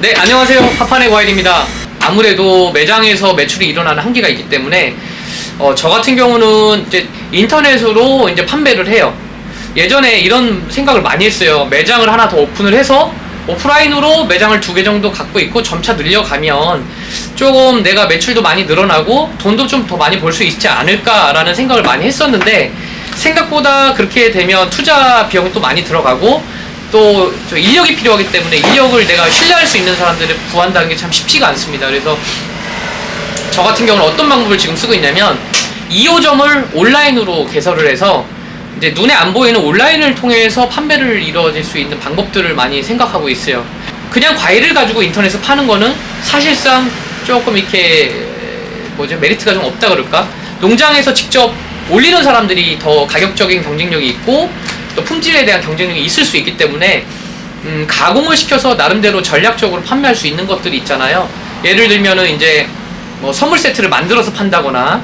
네, 안녕하세요. 파판의 과일입니다. 아무래도 매장에서 매출이 일어나는 한계가 있기 때문에 어, 저 같은 경우는 이제 인터넷으로 이제 판매를 해요. 예전에 이런 생각을 많이 했어요. 매장을 하나 더 오픈을 해서 오프라인으로 매장을 두 개 정도 갖고 있고 점차 늘려가면 조금 내가 매출도 많이 늘어나고 돈도 좀 더 많이 벌 수 있지 않을까라는 생각을 많이 했었는데 생각보다 그렇게 되면 투자 비용이 또 많이 들어가고 또저 인력이 필요하기 때문에 인력을 내가 신뢰할 수 있는 사람들을 구한다는 게 참 쉽지가 않습니다. 그래서 저 같은 경우는 어떤 방법을 지금 쓰고 있냐면 2호점을 온라인으로 개설을 해서 이제 눈에 안 보이는 온라인을 통해서 판매를 이루어질 수 있는 방법들을 많이 생각하고 있어요. 그냥 과일을 가지고 인터넷에 파는 거는 사실상 조금 이렇게 뭐죠 메리트가 좀 없다 그럴까? 농장에서 직접 올리는 사람들이 더 가격적인 경쟁력이 있고 또 품질에 대한 경쟁력이 있을 수 있기 때문에 음, 가공을 시켜서 나름대로 전략적으로 판매할 수 있는 것들이 있잖아요. 예를 들면은 이제 뭐 선물 세트를 만들어서 판다거나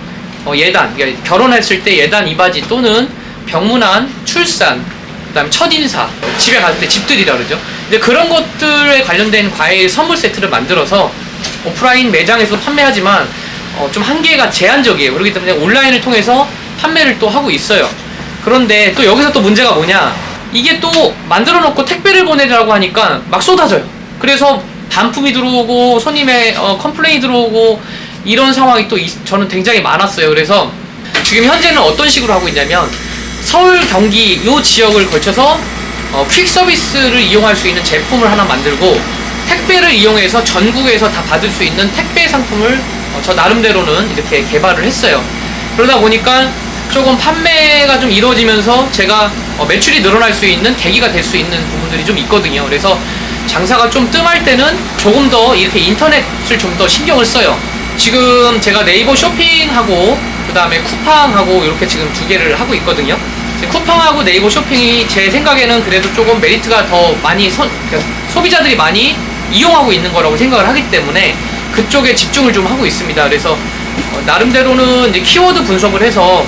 어, 예단 그러니까 결혼했을 때 예단 이바지 또는 병문안 출산 그다음에 첫인사 집에 갔을 때 집들이라 그러죠. 근데 그런 것들에 관련된 과일 선물 세트를 만들어서 오프라인 매장에서 판매하지만 어, 좀 한계가 제한적이에요. 그렇기 때문에 온라인을 통해서 판매를 또 하고 있어요. 그런데 또 여기서 또 문제가 뭐냐? 이게 또 만들어 놓고 택배를 보내라고 하니까 막 쏟아져요. 그래서 반품이 들어오고 손님의 어, 컴플레인이 들어오고 이런 상황이 또 이- 저는 굉장히 많았어요. 그래서 지금 현재는 어떤 식으로 하고 있냐면 서울, 경기 이 지역을 거쳐서 어, 퀵 서비스를 이용할 수 있는 제품을 하나 만들고 택배를 이용해서 전국에서 다 받을 수 있는 택배 상품을 어, 저 나름대로는 이렇게 개발을 했어요. 그러다 보니까 조금 판매가 좀 이루어지면서 제가 어, 매출이 늘어날 수 있는 계기가 될 수 있는 부분들이 좀 있거든요. 그래서 장사가 좀 뜸할 때는 조금 더 이렇게 인터넷을 좀 더 신경을 써요. 지금 제가 네이버 쇼핑하고 그 다음에 쿠팡하고 이렇게 지금 두 개를 하고 있거든요. 쿠팡하고 네이버 쇼핑이 제 생각에는 그래도 조금 메리트가 더 많이 선- 그러니까 소비자들이 많이 이용하고 있는 거라고 생각을 하기 때문에 그쪽에 집중을 좀 하고 있습니다. 그래서 어, 나름대로는 이제 키워드 분석을 해서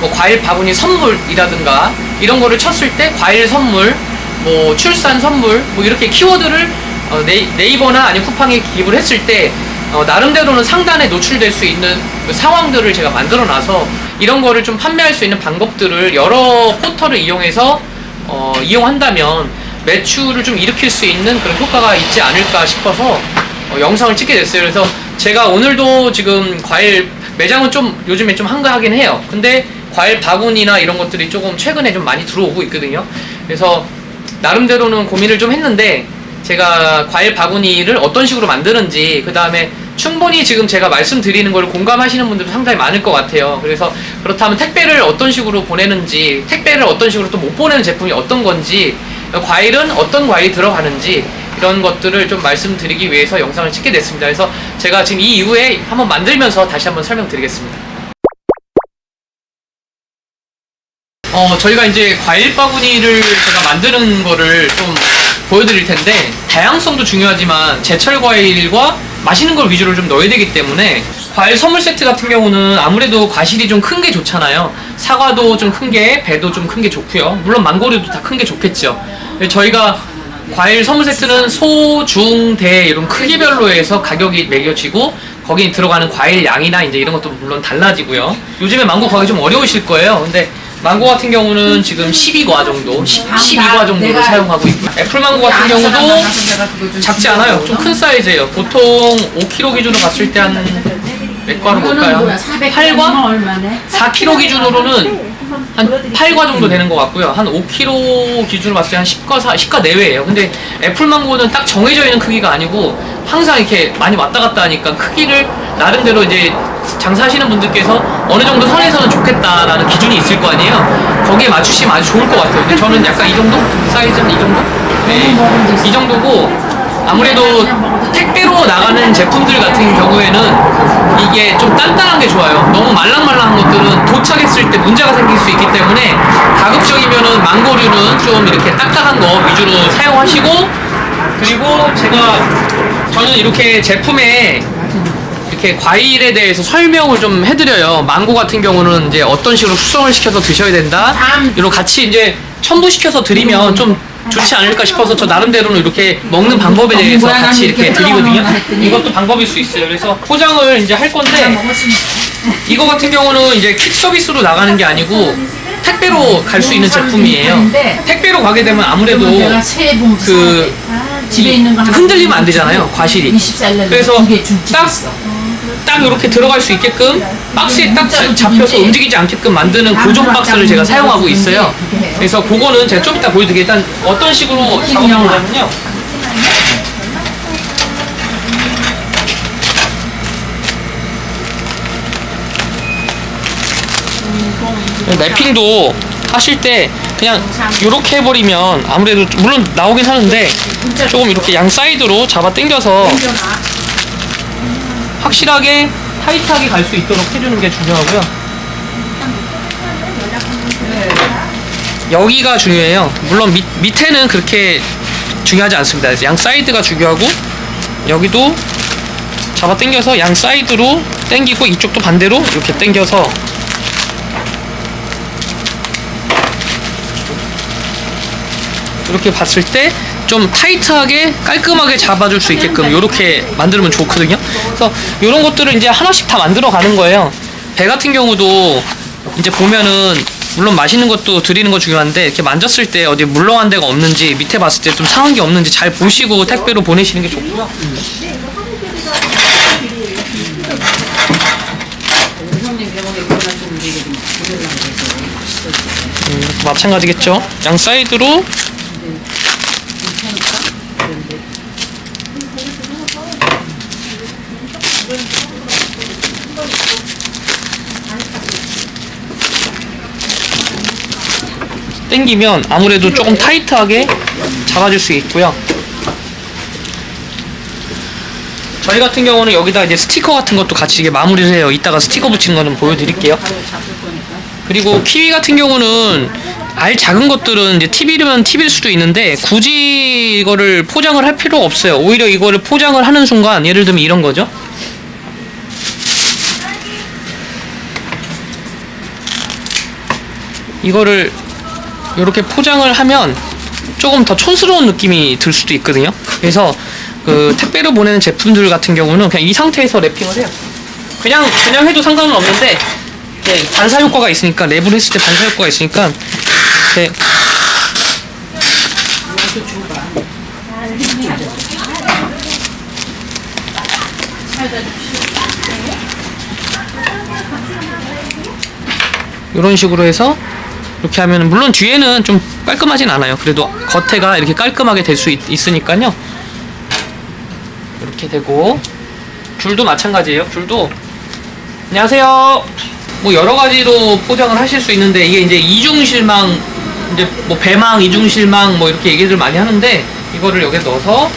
뭐 과일 바구니 선물이라든가 이런 거를 쳤을 때 과일 선물, 뭐 출산 선물, 뭐 이렇게 키워드를 어, 네이, 네이 버나 아니면 쿠팡에 기입을 했을 때 어, 나름대로는 상단에 노출될 수 있는 그 상황들을 제가 만들어 놔서 이런 거를 좀 판매할 수 있는 방법들을 여러 포털을 이용해서 어, 이용한다면 매출을 좀 일으킬 수 있는 그런 효과가 있지 않을까 싶어서 어, 영상을 찍게 됐어요. 그래서 제가 오늘도 지금 과일 매장은 좀 요즘에 좀 한가하긴 해요. 근데 과일 바구니나 이런 것들이 조금 최근에 좀 많이 들어오고 있거든요. 그래서 나름대로는 고민을 좀 했는데 제가 과일 바구니를 어떤 식으로 만드는지 그 다음에 충분히 지금 제가 말씀드리는 걸 공감하시는 분들도 상당히 많을 것 같아요. 그래서 그렇다면 택배를 어떤 식으로 보내는지 택배를 어떤 식으로 또 못 보내는 제품이 어떤 건지 과일은 어떤 과일이 들어가는지 이런 것들을 좀 말씀드리기 위해서 영상을 찍게 됐습니다. 그래서 제가 지금 이 이후에 한번 만들면서 다시 한번 설명드리겠습니다. 어, 저희가 이제 과일 바구니를 제가 만드는 거를 좀 보여드릴 텐데, 다양성도 중요하지만 제철 과일과 맛있는 걸 위주로 좀 넣어야 되기 때문에, 과일 선물 세트 같은 경우는 아무래도 과실이 좀 큰 게 좋잖아요. 사과도 좀 큰 게, 배도 좀 큰 게 좋고요. 물론 망고류도 다 큰 게 좋겠죠. 저희가 과일 선물 세트는 소, 중, 대 이런 크기별로 해서 가격이 매겨지고 거기에 들어가는 과일 양이나 이제 이런 것도 물론 달라지고요. 요즘에 망고 구하기 좀 어려우실 거예요. 근데 망고 같은 경우는 지금 12과 정도, 10, 12과 정도로 사용하고 있고 애플 망고 같은 경우도 작지 않아요. 좀 큰 사이즈예요. 보통 5kg 기준으로 봤을 때 한 몇 과로 볼까요? 8과? 얼마네? 4kg 기준으로는 한 8과 정도 되는 것 같고요. 한 5kg 기준으로 봤을 때 한 10과, 4, 10과 내외예요. 근데 애플망고는 딱 정해져 있는 크기가 아니고 항상 이렇게 많이 왔다 갔다 하니까 크기를 나름대로 이제 장사하시는 분들께서 어느 정도 선에서는 좋겠다라는 기준이 있을 거 아니에요. 거기에 맞추시면 아주 좋을 것 같아요. 근데 저는 약간 이 정도? 사이즈 한이 정도? 네. 이 정도고 아무래도 택배로 나가는 제품들 같은 경우에는 이게 좀 단단한 게 좋아요. 너무 말랑말랑한 것들은 도착했을 때 문제가 생길 수 있기 때문에 가급적이면은 망고류는 좀 이렇게 딱딱한 거 위주로 사용하시고 그리고 제가 저는 이렇게 제품에 이렇게 과일에 대해서 설명을 좀 해드려요. 망고 같은 경우는 이제 어떤 식으로 숙성을 시켜서 드셔야 된다. 이런 같이 이제 첨부시켜서 드리면 좀 좋지 않을까 싶어서 저 나름대로는 이렇게 먹는 방법에 대해서 같이 이렇게 드리거든요. 이것도 방법일 수 있어요. 그래서 포장을 이제 할 건데 이거 같은 경우는 이제 퀵 서비스로 나가는 게 아니고 택배로 갈 수 있는 제품이에요. 택배로 가게 되면 아무래도 그 사는데 집에 있는 거 흔들리면 안 되잖아요. 과실이. 20살 그래서 딱. 딱 이렇게 들어갈 수 있게끔 박스에 딱 자- 잡혀서 움직이지 않게끔 만드는 고정 박스를 제가 사용하고 있어요. 그래서 그거는 제가 좀 이따 보여드릴게요. 일단 어떤 식으로 작업을 하냐면요. 랩핑도 하실 때 그냥 이렇게 해버리면 아무래도 물론 나오긴 하는데 조금 이렇게 양 사이드로 잡아 당겨서 확실하게 타이트하게 갈 수 있도록 해주는 게 중요하고요. 여기가 중요해요. 물론 밑, 밑에는 그렇게 중요하지 않습니다. 양 사이드가 중요하고 여기도 잡아 당겨서 양 사이드로 당기고 이쪽도 반대로 이렇게 당겨서 이렇게 봤을 때 좀 타이트하게 깔끔하게 잡아줄 수 있게끔 이렇게 만들면 좋거든요. 그래서 이런 것들을 이제 하나씩 다 만들어 가는 거예요. 배 같은 경우도 이제 보면은 물론 맛있는 것도 드리는 거 중요한데 이렇게 만졌을 때 어디 물렁한 데가 없는지 밑에 봤을 때 좀 상한 게 없는지 잘 보시고 택배로 보내시는 게 좋고요. 음, 마찬가지겠죠. 양 사이드로 당기면 아무래도 조금 타이트하게 잡아줄 수 있고요. 저희 같은 경우는 여기다 이제 스티커 같은 것도 같이 이게 마무리를 해요. 이따가 스티커 붙인 거는 보여드릴게요. 그리고 키위 같은 경우는 알 작은 것들은 이제 TV면 TV일 수도 있는데 굳이 이거를 포장을 할 필요가 없어요. 오히려 이거를 포장을 하는 순간 예를 들면 이런 거죠. 이거를 이렇게 포장을 하면 조금 더 촌스러운 느낌이 들 수도 있거든요. 그래서 그 택배로 보내는 제품들 같은 경우는 그냥 이 상태에서 랩핑을 해요. 그냥 그냥 해도 상관은 없는데 이렇게 반사 효과가 있으니까 랩을 했을 때 반사 효과가 있으니까 이렇게 이런 식으로 해서 이렇게 하면 물론 뒤에는 좀 깔끔하진 않아요. 그래도 겉에가 이렇게 깔끔하게 될 수 있으니까요. 이렇게 되고 줄도 마찬가지예요. 줄도 안녕하세요. 뭐 여러 가지로 포장을 하실 수 있는데 이게 이제 이중 실망 이제 뭐 배망, 이중 실망 뭐 이렇게 얘기들 많이 하는데 이거를 여기에 넣어서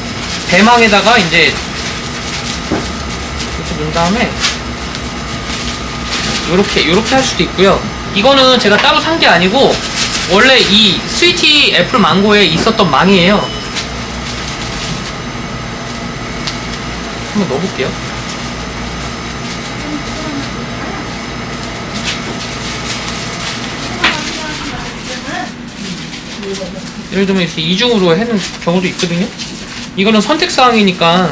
배망에다가 이제 이렇게 넣은 다음에 요렇게 요렇게 할 수도 있고요. 이거는 제가 따로 산 게 아니고 원래 이 스위티 애플 망고에 있었던 망이에요. 한번 넣어볼게요. 예를 들면 이렇게 이중으로 해는 경우도 있거든요. 이거는 선택 사항이니까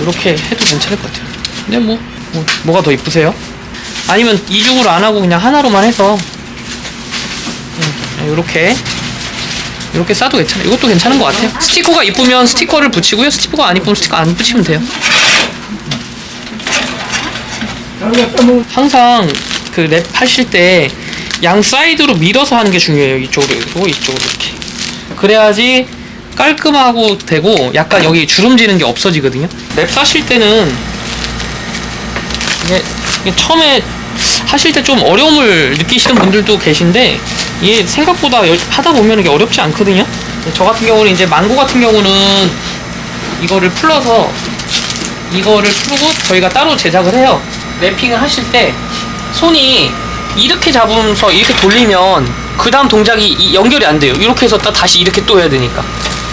이렇게 해도 괜찮을 것 같아요. 근데 뭐, 뭐 뭐가 더 이쁘세요? 아니면 이중으로 안 하고 그냥 하나로만 해서 이렇게 이렇게 싸도 괜찮아 요. 이것도 괜찮은 것 같아요. 스티커가 이쁘면 스티커를 붙이고요. 스티커가 안 이쁘면 스티커 안 붙이면 돼요. 항상 그 랩 하실 때 양 사이드로 밀어서 하는 게 중요해요. 이쪽으로 이쪽으로 이렇게. 그래야지 깔끔하고 되고 약간 여기 주름지는 게 없어지거든요. 랩 사실 때는 이게, 이게 처음에 하실 때 좀 어려움을 느끼시는 분들도 계신데 이게 생각보다 열- 하다 보면 이게 어렵지 않거든요. 저 같은 경우는 이제 망고 같은 경우는 이거를 풀러서 이거를 풀고 저희가 따로 제작을 해요. 랩핑을 하실 때 손이 이렇게 잡으면서 이렇게 돌리면 그 다음 동작이 이- 연결이 안 돼요. 이렇게 해서 또 다시 이렇게 또 해야 되니까.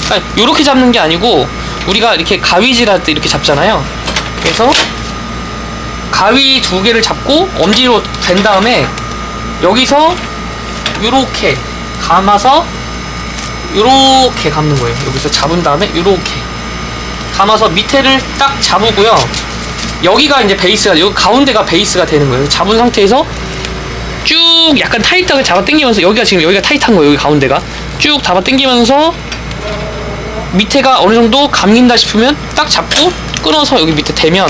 그러니까 이렇게 잡는 게 아니고 우리가 이렇게 가위질 할 때 이렇게 잡잖아요. 그래서 가위 두 개를 잡고 엄지로 댄 다음에 여기서 요렇게 감아서 요렇게 감는 거예요. 여기서 잡은 다음에 요렇게 감아서 밑에를 딱 잡으고요. 여기가 이제 베이스가 여기 가운데가 베이스가 되는 거예요. 잡은 상태에서 쭉 약간 타이트하게 잡아 당기면서 여기가 지금 여기가 타이트한 거예요. 여기 가운데가 쭉 잡아 당기면서 밑에가 어느 정도 감긴다 싶으면 딱 잡고 끊어서 여기 밑에 대면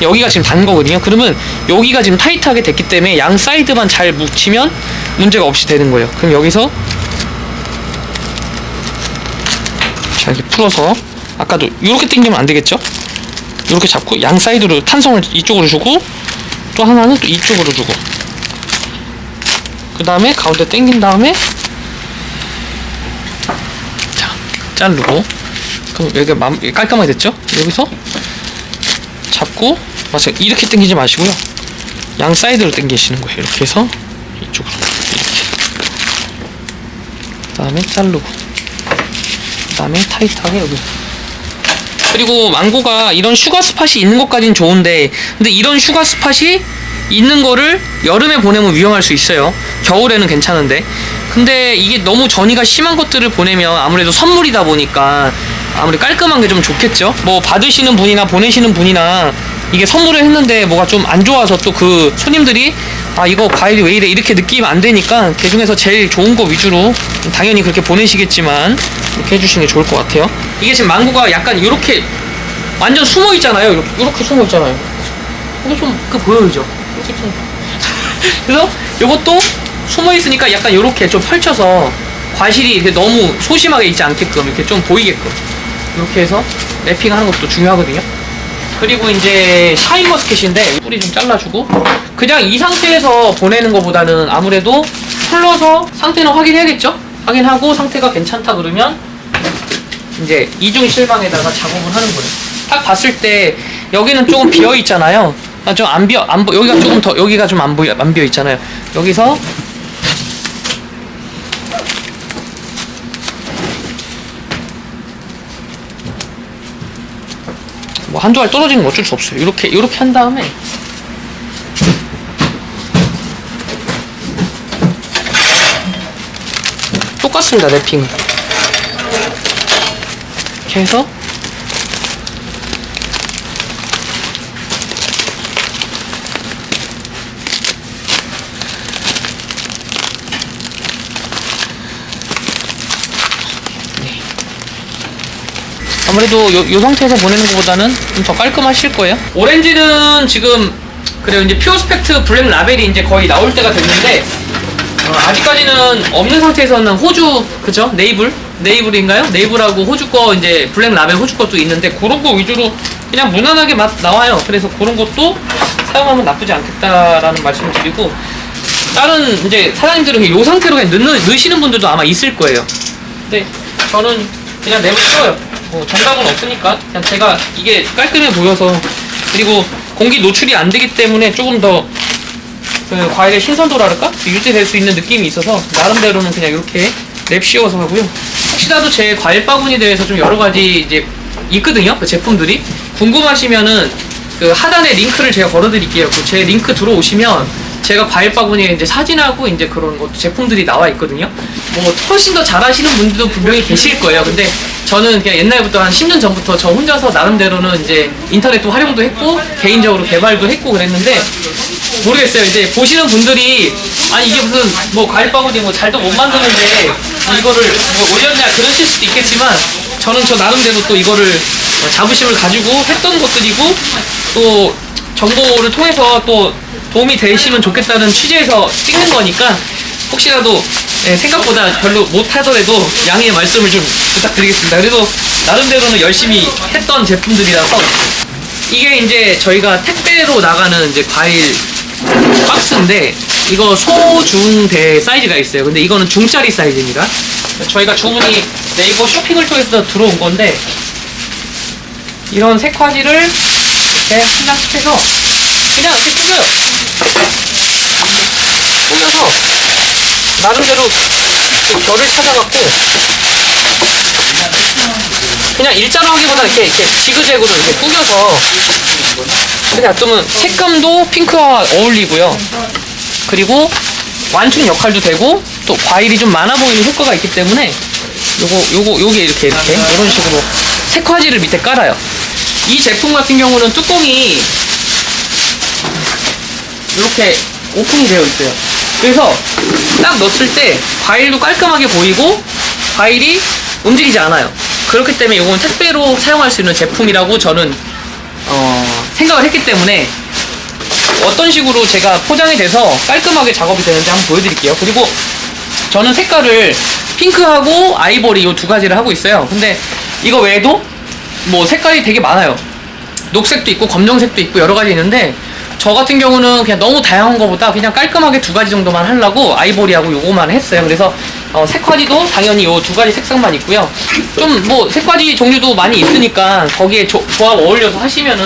여기가 지금 단 거거든요. 그러면 여기가 지금 타이트하게 됐기 때문에 양 사이드만 잘 묻히면 문제가 없이 되는 거예요. 그럼 여기서 자 이렇게 풀어서 아까도 이렇게 당기면 안 되겠죠? 이렇게 잡고 양 사이드로 탄성을 이쪽으로 주고 또 하나는 또 이쪽으로 주고 그 다음에 가운데 당긴 다음에 자 자르고 그럼 여기가 깔끔하게 됐죠? 여기서 잡고 마치 이렇게 당기지 마시고요. 양 사이드로 당기시는 거예요. 이렇게 해서 이쪽으로 이렇게. 그 다음에 자르고 그 다음에 타이트하게 여기. 그리고 망고가 이런 슈가 스팟이 있는 것까진 좋은데 근데 이런 슈가 스팟이 있는 거를 여름에 보내면 위험할 수 있어요. 겨울에는 괜찮은데. 근데 이게 너무 전이가 심한 것들을 보내면 아무래도 선물이다 보니까 아무리 깔끔한 게 좀 좋겠죠? 뭐 받으시는 분이나 보내시는 분이나 이게 선물을 했는데 뭐가 좀 안 좋아서 또 그 손님들이 아 이거 과일이 왜 이래? 이렇게 느끼면 안 되니까 그 중에서 제일 좋은 거 위주로 당연히 그렇게 보내시겠지만 이렇게 해주시는 게 좋을 것 같아요. 이게 지금 망고가 약간 이렇게 완전 숨어 있잖아요. 이렇게, 이렇게 숨어 있잖아요. 이게 좀그 보여요 이렇게 좀 그래서 요것도 숨어 있으니까 약간 이렇게 좀 펼쳐서 과실이 이렇게 너무 소심하게 있지 않게끔 이렇게 좀 보이게끔 이렇게 해서 랩핑하는 것도 중요하거든요. 그리고 이제 샤인 머스켓인데 뿌리 좀 잘라주고 그냥 이 상태에서 보내는 것보다는 아무래도 풀러서 상태는 확인해야겠죠? 확인하고 상태가 괜찮다 그러면 이제 이중 실방에다가 작업을 하는 거예요. 딱 봤을 때 여기는 조금 비어 있잖아요. 아, 좀안 비어 안 보, 여기가 조금 더 여기가 좀 안 보여 안 비어 있잖아요. 여기서 한두 알 떨어지는 건 어쩔 수 없어요. 이렇게 이렇게 한 다음에 똑같습니다 랩핑은 해서 아무래도 요, 요 상태에서 보내는 것보다는 좀 더 깔끔하실 거예요. 오렌지는 지금 그래요 이제 퓨어 스펙트 블랙 라벨이 이제 거의 나올 때가 됐는데 어, 아직까지는 없는 상태에서는 호주 그죠 네이블 네이블인가요? 네이블하고 호주 거 이제 블랙 라벨 호주 것도 있는데 그런 거 위주로 그냥 무난하게 맛 나와요. 그래서 그런 것도 사용하면 나쁘지 않겠다라는 말씀을 드리고 다른 이제 사장님들은 이 상태로 그냥 넣, 넣으시는 분들도 아마 있을 거예요. 근데 저는 그냥 내버 둬요. 뭐 정답은 없으니까 그냥 제가 이게 깔끔해 보여서 그리고 공기 노출이 안 되기 때문에 조금 더 그 과일의 신선도랄까 유지될 수 있는 느낌이 있어서 나름대로는 그냥 이렇게 랩 씌워서 하고요. 혹시라도 제 과일 바구니 대해서 좀 여러 가지 이제 있거든요. 그 제품들이 궁금하시면은 그 하단에 링크를 제가 걸어드릴게요. 그 제 링크 들어오시면 제가 과일 바구니에 이제 사진하고 이제 그런 것 제품들이 나와 있거든요. 뭐 훨씬 더 잘하시는 분들도 분명히 계실 거예요. 근데 저는 그냥 옛날부터 한 10년 전부터 저 혼자서 나름대로는 이제 인터넷도 활용도 했고 개인적으로 개발도 했고 그랬는데 모르겠어요. 이제 보시는 분들이 아니 이게 무슨 뭐 과일 바구니 뭐 잘도 못 만드는데 뭐 이거를 뭐 올렸냐 그러실 수도 있겠지만 저는 저 나름대로 또 이거를 어, 자부심을 가지고 했던 것들이고 또 정보를 통해서 또 도움이 되시면 좋겠다는 취지에서 찍는 거니까 혹시라도 예, 생각보다 별로 못하더라도 양해의 말씀을 좀 부탁드리겠습니다. 그래도 나름대로는 열심히 했던 제품들이라서 이게 이제 저희가 택배로 나가는 이제 과일 박스인데 이거 소중대 사이즈가 있어요. 근데 이거는 중짜리 사이즈입니다. 저희가 주문이 네이버 쇼핑을 통해서 들어온 건데 이런 색화지를 이렇게 한 장씩 해서 그냥 이렇게 뿌려요. 뿌려서 나름대로 그 결을 찾아갖고 그냥 일자로 하기보다 이렇게, 이렇게 지그재그로 이렇게 꾸겨서 이렇게 놔두면 색감도 핑크와 어울리고요. 그리고 완충 역할도 되고 또 과일이 좀 많아 보이는 효과가 있기 때문에 요거 요거 요게 이렇게 이렇게 이런 식으로 색화지를 밑에 깔아요. 이 제품 같은 경우는 뚜껑이 이렇게 오픈이 되어 있어요. 그래서 딱 넣었을 때 과일도 깔끔하게 보이고 과일이 움직이지 않아요. 그렇기 때문에 이건 택배로 사용할 수 있는 제품이라고 저는 어, 생각을 했기 때문에 어떤 식으로 제가 포장이 돼서 깔끔하게 작업이 되는지 한번 보여드릴게요. 그리고 저는 색깔을 핑크하고 아이보리 이 두 가지를 하고 있어요. 근데 이거 외에도 뭐 색깔이 되게 많아요. 녹색도 있고 검정색도 있고 여러 가지 있는데 저 같은 경우는 그냥 너무 다양한 것보다 그냥 깔끔하게 두 가지 정도만 하려고 아이보리하고 요거만 했어요. 그래서 어, 색화지도 당연히 요 두 가지 색상만 있고요. 좀 뭐 색화지 종류도 많이 있으니까 거기에 조, 조합 어울려서 하시면은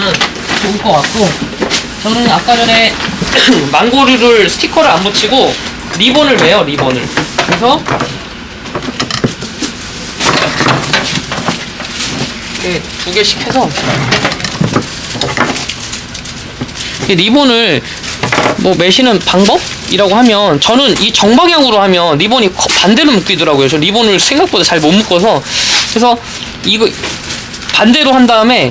좋을 것 같고 저는 아까 전에 망고류를 스티커를 안 붙이고 리본을 매요 리본을 그래서 이렇게 두 개씩 해서 이 리본을 뭐 매시는 방법이라고 하면 저는 이 정방향으로 하면 리본이 거- 반대로 묶이더라고요. 저 리본을 생각보다 잘 못 묶어서 그래서 이거 반대로 한 다음에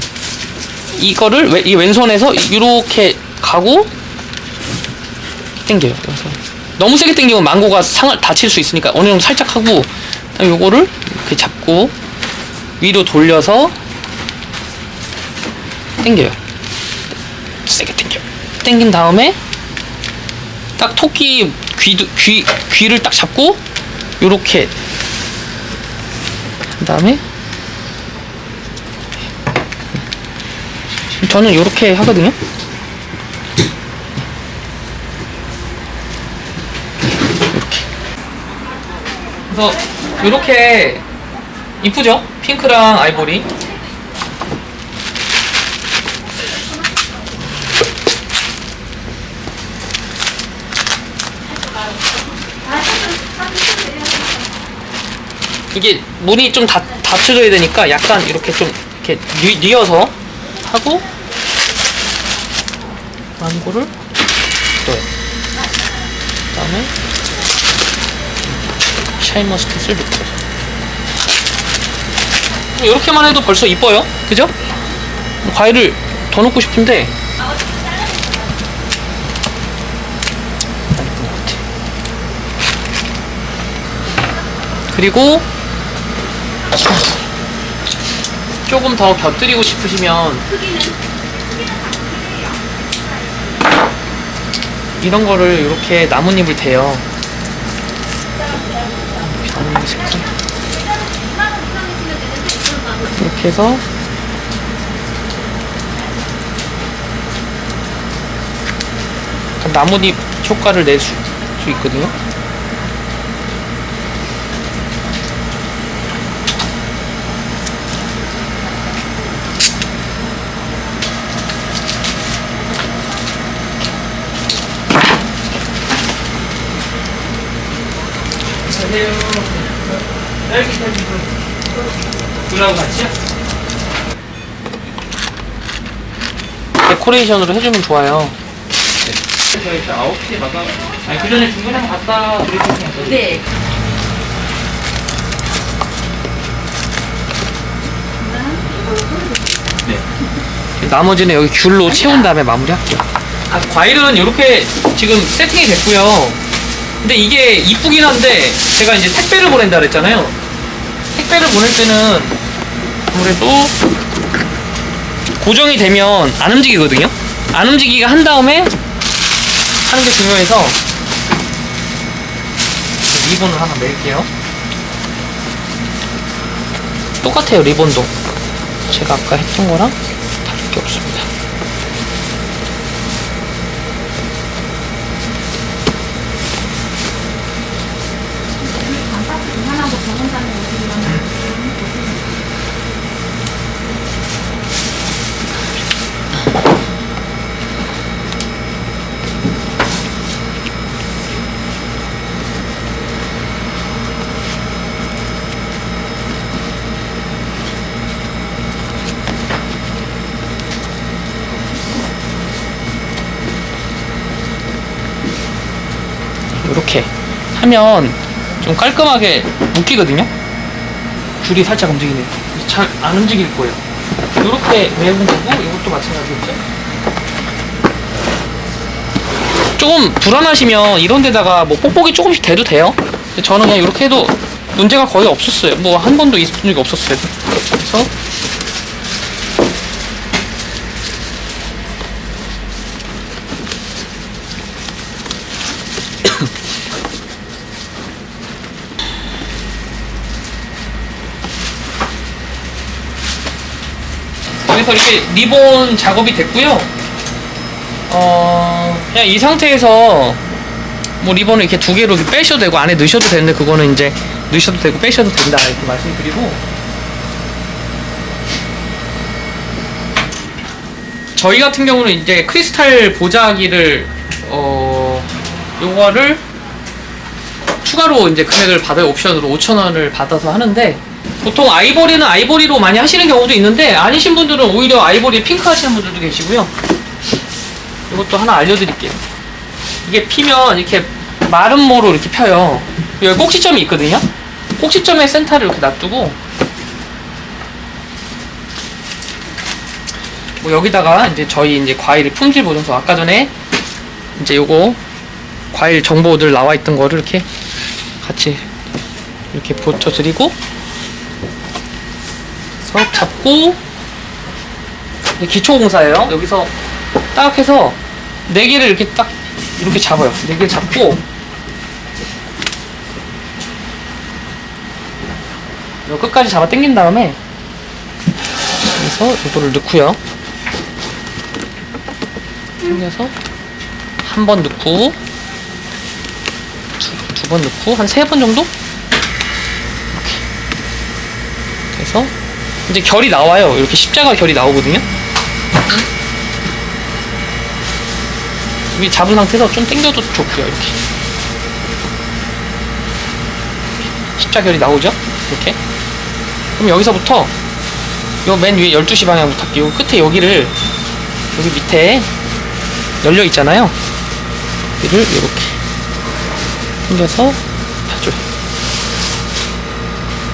이거를 왼- 이 왼손에서 이렇게 가고 당겨요. 그래서 너무 세게 당기면 망고가 상을 다칠 수 있으니까 어느 정도 살짝 하고 요거를 이렇게 잡고 위로 돌려서 당겨요. 세게 당겨. 당긴 다음에 딱 토끼 귀도 귀 귀를 딱 잡고 요렇게 한 다음에 저는 요렇게 하거든요. 이렇게. 그래서 요렇게 이쁘죠? 핑크랑 아이보리. 이게 문이 좀 닫, 닫혀져야 되니까 약간 이렇게 좀 이렇게 뉘, 뉘어서 하고 망고를 넣어요. 그 다음에 샤인머스켓을 넣고 이렇게만 해도 벌써 이뻐요, 그죠? 과일을 더 넣고 싶은데. 그리고 조금 더 곁들이고 싶으시면 이런 거를 이렇게 나뭇잎을 대요. 이렇게 해서 나뭇잎 효과를 낼 수 있거든요. 안녕하세요. 딸기 딸기 굴하고 같이요? 데코레이션으로 해주면 좋아요. 저희 일단 9시에 마감. 아니, 그 전에 중간에 한번 갔다 드릴 생각이었거든요. 네. 나머지는 여기 귤로 채운 다음에 마무리할게요. 아, 과일은 이렇게 지금 세팅이 됐고요. 근데 이게 이쁘긴 한데 제가 이제 택배를 보낸다 그랬잖아요. 택배를 보낼 때는 아무래도 고정이 되면 안 움직이거든요. 안 움직이게 한 다음에 하는 게 중요해서 리본을 하나 멜게요. 똑같아요 리본도. 제가 아까 했던 거랑 다를 게 없습니다. 하면 좀 깔끔하게 묶이거든요. 줄이 살짝 움직이네요. 잘 안 움직일 거예요. 이렇게 매면 되고 이것도 마찬가지겠죠. 조금 불안하시면 이런 데다가 뭐 뽁뽁이 조금씩 대도 돼요. 저는 그냥 이렇게 해도 문제가 거의 없었어요. 뭐 한 번도 있은 적이 없었어요. 그래서 그래서 이렇게 리본 작업이 됐고요. 어, 그냥 이 상태에서 뭐 리본을 이렇게 두 개로 이렇게 빼셔도 되고 안에 넣으셔도 되는데 그거는 이제 넣으셔도 되고 빼셔도 된다 이렇게 말씀드리고 저희 같은 경우는 이제 크리스탈 보자기를 어 요거를 추가로 이제 금액을 받아요 옵션으로 5,000원을 받아서 하는데 보통 아이보리는 아이보리로 많이 하시는 경우도 있는데 아니신 분들은 오히려 아이보리 핑크 하시는 분들도 계시고요. 이것도 하나 알려드릴게요. 이게 피면 이렇게 마른 모로 이렇게 펴요. 여기 꼭지점이 있거든요. 꼭지점에 센터를 이렇게 놔두고 뭐 여기다가 이제 저희 이제 과일 품질 보증서 아까 전에 이제 요거 과일 정보들 나와 있던 거를 이렇게 같이 이렇게 붙여드리고 서 잡고 이제 기초 공사예요. 여기서 딱 해서 네 개를 이렇게 딱 이렇게 잡아요. 네 개 잡고 요 끝까지 잡아 당긴 다음에 여기서 요거를 넣고요. 당겨서 한 번 넣고 두 번 넣고 한 세 번 정도 이렇게 그래서 이제 결이 나와요. 이렇게 십자가 결이 나오거든요. 여기 잡은 상태에서 좀 당겨도 좋고요. 이렇게 십자가 결이 나오죠. 이렇게 그럼 여기서부터 요 맨 위에 12시 방향부터. 요 끝에 여기를 여기 밑에 열려 있잖아요. 여기를 이렇게 당겨서 펴줘요.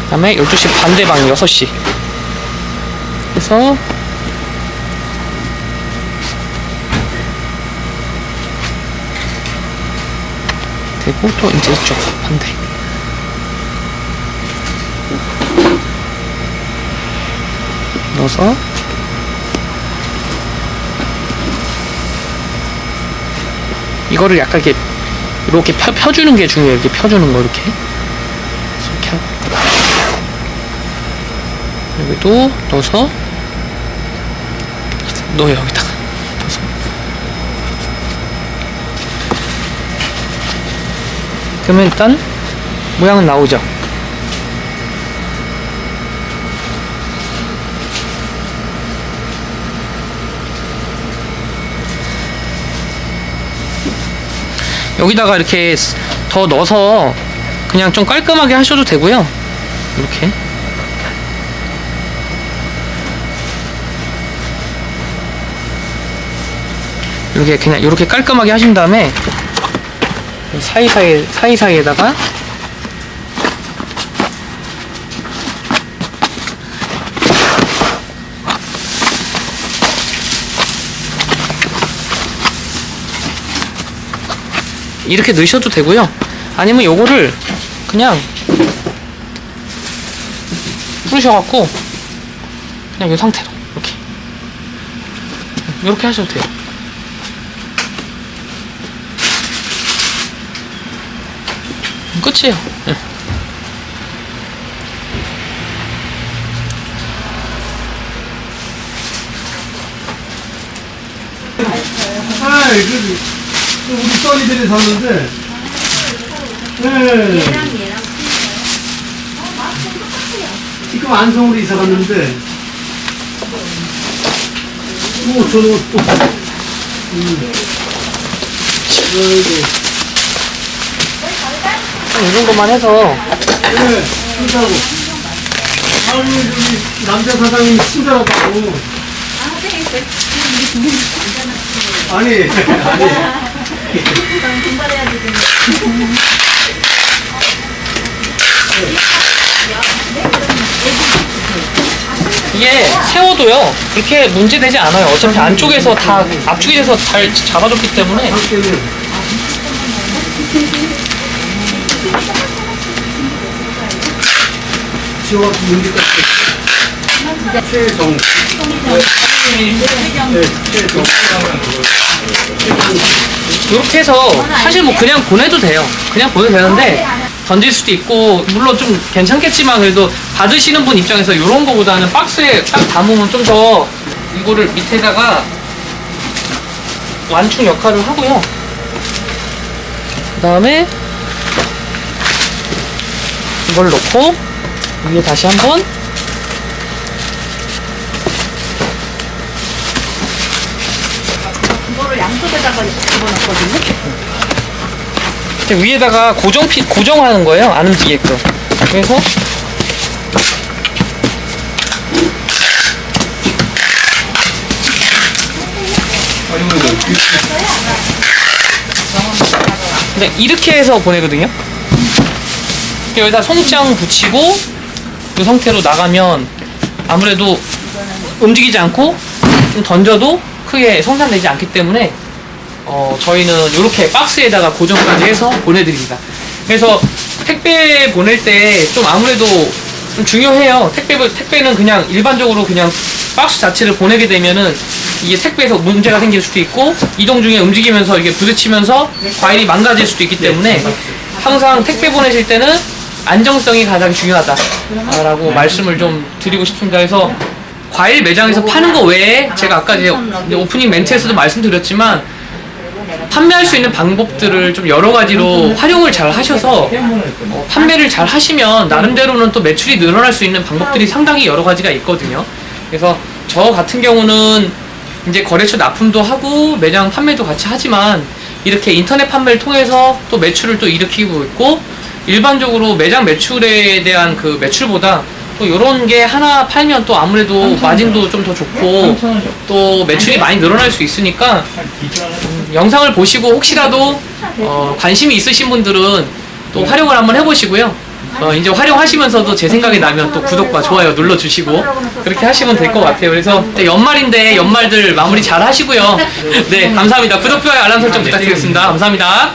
그 다음에 12시 반대 방향 6시 그래서 되고 또 이제 이쪽 반대. 넣어서 이거를 약간 이렇게 이렇게 펴, 펴주는 게 중요해요. 이렇게 펴주는 거 이렇게. 이렇게 하고. 여기도 넣어서 넣어요 여기다가 넣어서 그러면 일단 모양은 나오죠. 여기다가 이렇게 더 넣어서 그냥 좀 깔끔하게 하셔도 되고요. 이렇게. 이렇게 그냥 이렇게 깔끔하게 하신 다음에 사이사이 사이사이에다가 이렇게 넣으셔도 되고요. 아니면 요거를 그냥 풀으셔갖고 그냥 이 상태로 이렇게 이렇게 하셔도 돼요. 끝이에요. 예. 아, 그, 그 우리 써니들이 샀는데, 네. 지금 안성으로 이사 갔는데, 뭐, 저는 또, 음. 아이고, 이런 것만 해서. 그래 친절하고 아니 여기 남자 사장님이 친절하다고. 아, 네, 네. 아니 아니. 이게 세워도요 이렇게 문제되지 않아요. 어차피 안쪽에서 다 압축이 돼서 잘 잡아줬기 때문에. 아, 네. 지역 문제까지 최정 네, 최정 이렇게 해서 사실 뭐 그냥 보내도 돼요. 그냥 보내도 되는데 던질 수도 있고 물론 좀 괜찮겠지만 그래도 받으시는 분 입장에서 이런 거보다는 박스에 딱 담으면 좀 더 이거를 밑에다가 완충 역할을 하고요. 그 다음에 이걸 놓고 위에 다시 한번 이거를 양쪽에다가 집어넣거든요. 위에다가 고정 피, 고정하는 거예요. 안 움직이게끔. 그래서 근데 이렇게 해서 보내거든요. 여기다 송장 붙이고 이 상태로 나가면 아무래도 움직이지 않고 좀 던져도 크게 성장되지 않기 때문에 어, 저희는 이렇게 박스에다가 고정까지 해서 보내드립니다. 그래서 택배 보낼 때 좀 아무래도 좀 중요해요. 택배, 택배는 그냥 일반적으로 그냥 박스 자체를 보내게 되면은 이게 택배에서 문제가 생길 수도 있고 이동 중에 움직이면서 이게 부딪히면서 과일이 망가질 수도 있기 때문에 항상 택배 보내실 때는 안정성이 가장 중요하다라고 말씀을 좀 드리고 싶습니다. 그래서 과일 매장에서 파는 거 외에 제가 아까 이제 오프닝 멘트에서도 말씀드렸지만 판매할 수 있는 방법들을 좀 여러 가지로 활용을 잘 하셔서 어, 판매를 잘 하시면 나름대로는 또 매출이 늘어날 수 있는 방법들이 상당히 여러 가지가 있거든요. 그래서 저 같은 경우는 이제 거래처 납품도 하고 매장 판매도 같이 하지만 이렇게 인터넷 판매를 통해서 또 매출을 또 일으키고 있고 일반적으로 매장 매출에 대한 그 매출보다 또 이런 게 하나 팔면 또 아무래도 마진도 좀 더 좋고 또 매출이 많이 늘어날 수 있으니까 영상을 보시고 혹시라도 어, 관심이 있으신 분들은 또 활용을 한번 해보시고요. 어, 이제 활용하시면서도 제 생각이 나면 또 구독과 좋아요 눌러주시고 그렇게 하시면 될 것 같아요. 그래서 연말인데 연말들 마무리 잘 하시고요. 네, 감사합니다. 구독, 좋아요, 알람 설정 부탁드리겠습니다. 감사합니다.